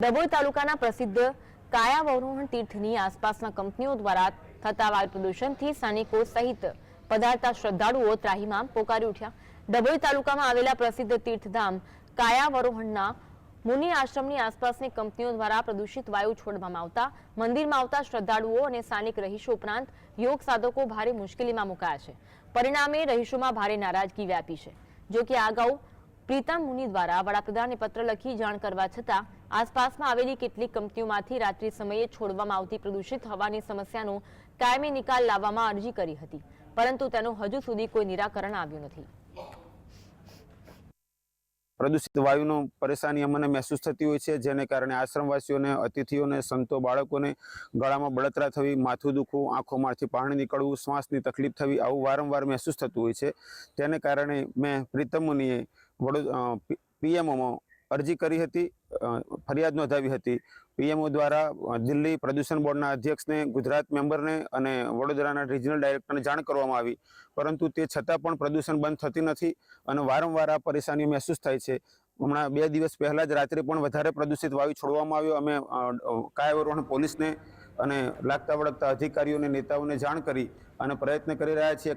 ડભોઈ તાલુકાના પ્રસિદ્ધ કાયાવરોહણ તીર્થની આસપાસના કંપનીઓ દ્વારા થતા વાયુ પ્રદૂષણથી સ્થાનિકો સહિત પધારતા શ્રદ્ધાળુઓ ત્રાહીમામ પોકારી ઉઠ્યા. ડભોઈ તાલુકામાં આવેલા પ્રસિદ્ધ તીર્થધામ કાયાવરોહણના મુનિ આશ્રમની આસપાસની કંપનીઓ દ્વારા પ્રદૂષિત વાયુ છોડવામાં આવતા, મંદિરમાં આવતા શ્રદ્ધાળુઓ અને સ્થાનિક રહીશો ઉપરાંત યોગ સાધકો ભારે મુશ્કેલીમાં મુકાયા છે. પરિણામે રહીશોમાં ભારે નારાજગી વ્યાપી છે. જો કે અગાઉ પ્રીતમ મુનિ દ્વારા વડાપ્રધાનને પત્ર લખી જાણ કરવા છતાં આસપાસમાં આવેલી કેટલીક કંપનીઓમાંથી રાત્રિ સમયે છોડવામાં આવતી પ્રદૂષિત હવાની સમસ્યાનો કાયમી નિકાલ લાવવામાં અરજી કરી હતી. પરંતુ તેનું હજુ સુધી કોઈ નિરાકરણ આવ્યું નથી. પ્રદૂષિત વાયુનો પરેશાની અમને મહેસૂસ થતી હોય છે, જેને કારણે આશ્રમવાસીઓને, અતિથિઓને, સંતો, બાળકોને ગળામાં બળતરા થવી, માથું દુખવું, આંખોમાંથી પાણી નીકળવું, શ્વાસની તકલીફ થવી આવું વારંવાર મહેસૂસ થતું હોય છે. તેને કારણે મેં પ્રીતમ મુનિએ વડો પીએમઓમાં અરજી કરી હતી. ફરિયાદ નોંધાવી હતી. પીએમઓ દ્વારા દિલ્હી પ્રદૂષણ બોર્ડના અધ્યક્ષને, ગુજરાત મેમ્બરને અને વડોદરાના રિજનલ ડાયરેક્ટરને જાણ કરવામાં આવી. પરંતુ તે છતાં પણ પ્રદૂષણ બંધ થતી નથી અને વારંવાર આ પરેશાનીઓ મહેસૂસ થાય છે. હમણાં બે દિવસ પહેલાં જ રાત્રે પણ વધારે પ્રદૂષિત વાયુ છોડવામાં આવ્યો. અમે કાયાવરોહણ પોલીસને અને લાગતા વળગતા અધિકારીઓને નેતાઓને જાણ કરી અને પ્રયત્ન કરી રહ્યા છીએ.